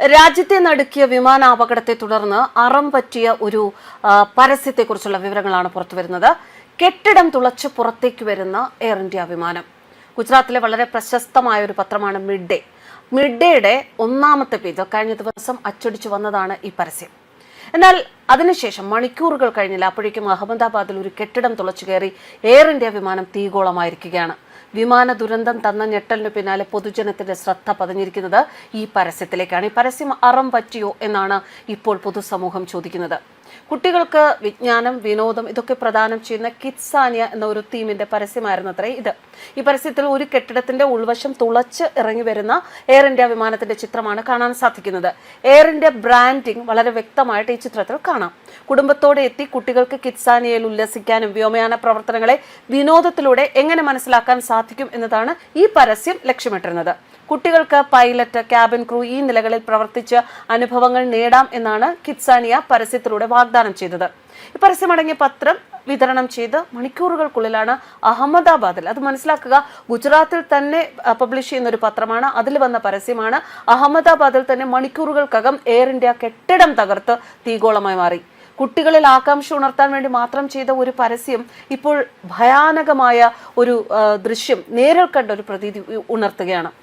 രാജ്യത്തെ നടുക്കിയ വിമാനാപകടത്തെ തുടർന്ന് അറം പറ്റിയ ഒരു പരസ്യത്തെക്കുറിച്ചുള്ള വിവരങ്ങളാണ് പുറത്തുവരുന്നത്. കെട്ടിടം തുളച്ച് പുറത്തേക്ക് വരുന്ന എയർ ഇന്ത്യ വിമാനം. ഗുജറാത്തിലെ വളരെ പ്രശസ്തമായ ഒരു പത്രമാണ് മിഡ് ഡേ മിഡ് ഡേയുടെ ഒന്നാമത്തെ പേജ് കഴിഞ്ഞ ദിവസം അച്ചടിച്ചു വന്നതാണ് ഈ പരസ്യം. എന്നാൽ അതിനുശേഷം മണിക്കൂറുകൾ കഴിഞ്ഞില്ല. അപ്പോഴേക്കും അഹമ്മദാബാദിൽ ഒരു കെട്ടിടം തുളച്ചു കയറി എയർ ഇന്ത്യ വിമാനം തീഗോളമായിരിക്കുകയാണ് വിമാന ദുരന്തം തന്ന ഞെട്ടലിനു പിന്നാലെ പൊതുജനത്തിന്റെ ശ്രദ്ധ പതിഞ്ഞിരിക്കുന്നത് ഈ പരസ്യത്തിലേക്കാണ്. ഈ പരസ്യം അറം പറ്റിയോ എന്നാണ് ഇപ്പോൾ പൊതുസമൂഹം ചോദിക്കുന്നത്. കുട്ടികൾക്ക് വിജ്ഞാനം വിനോദം ഇതൊക്കെ പ്രദാനം ചെയ്യുന്ന കിഡ്സാനിയ എന്ന ഒരു തീമിന്റെ പരസ്യമായിരുന്നു അത്രേ ഇത്. ഈ പരസ്യത്തിൽ ഒരു കെട്ടിടത്തിന്റെ ഉൾവശം തുളച്ച് ഇറങ്ങി വരുന്ന എയർ ഇന്ത്യ വിമാനത്തിന്റെ ചിത്രമാണ് കാണാൻ സാധിക്കുന്നത്. എയർ ഇന്ത്യ ബ്രാൻഡിംഗ് വളരെ വ്യക്തമായിട്ട് ഈ ചിത്രത്തിൽ കാണാം. കുടുംബത്തോടെ എത്തി കുട്ടികൾക്ക് കിഡ്സാനിയയിൽ ഉല്ലസിക്കാനും വ്യോമയാന പ്രവർത്തനങ്ങളെ വിനോദത്തിലൂടെ എങ്ങനെ മനസ്സിലാക്കാൻ സാധിക്കും എന്നതാണ് ഈ പരസ്യം ലക്ഷ്യമിട്ടിരുന്നത്. കുട്ടികൾക്ക് പൈലറ്റ് ക്യാബിൻ ക്രൂ ഈ നിലകളിൽ പ്രവർത്തിച്ച് അനുഭവങ്ങൾ നേടാം എന്നാണ് കിഡ്സാനിയ പരസ്യത്തിലൂടെ വാഗ്ദാനം ചെയ്തത്. ഈ പരസ്യമടങ്ങിയ പത്രം വിതരണം ചെയ്ത് മണിക്കൂറുകൾക്കുള്ളിലാണ് അഹമ്മദാബാദിൽ അത് മനസ്സിലാക്കുക ഗുജറാത്തിൽ തന്നെ പബ്ലിഷ് ചെയ്യുന്ന ഒരു പത്രമാണ്. അതിൽ വന്ന പരസ്യമാണ് അഹമ്മദാബാദിൽ തന്നെ മണിക്കൂറുകൾക്കകം എയർ ഇന്ത്യ കെട്ടിടം തകർത്ത് തീഗോളമായി മാറി. കുട്ടികളിൽ ആകാംക്ഷ ഉണർത്താൻ വേണ്ടി മാത്രം ചെയ്ത ഒരു പരസ്യം ഇപ്പോൾ ഭയാനകമായ ഒരു ദൃശ്യം നേരിൽ കണ്ട ഒരു പ്രതീതി ഉണർത്തുകയാണ്.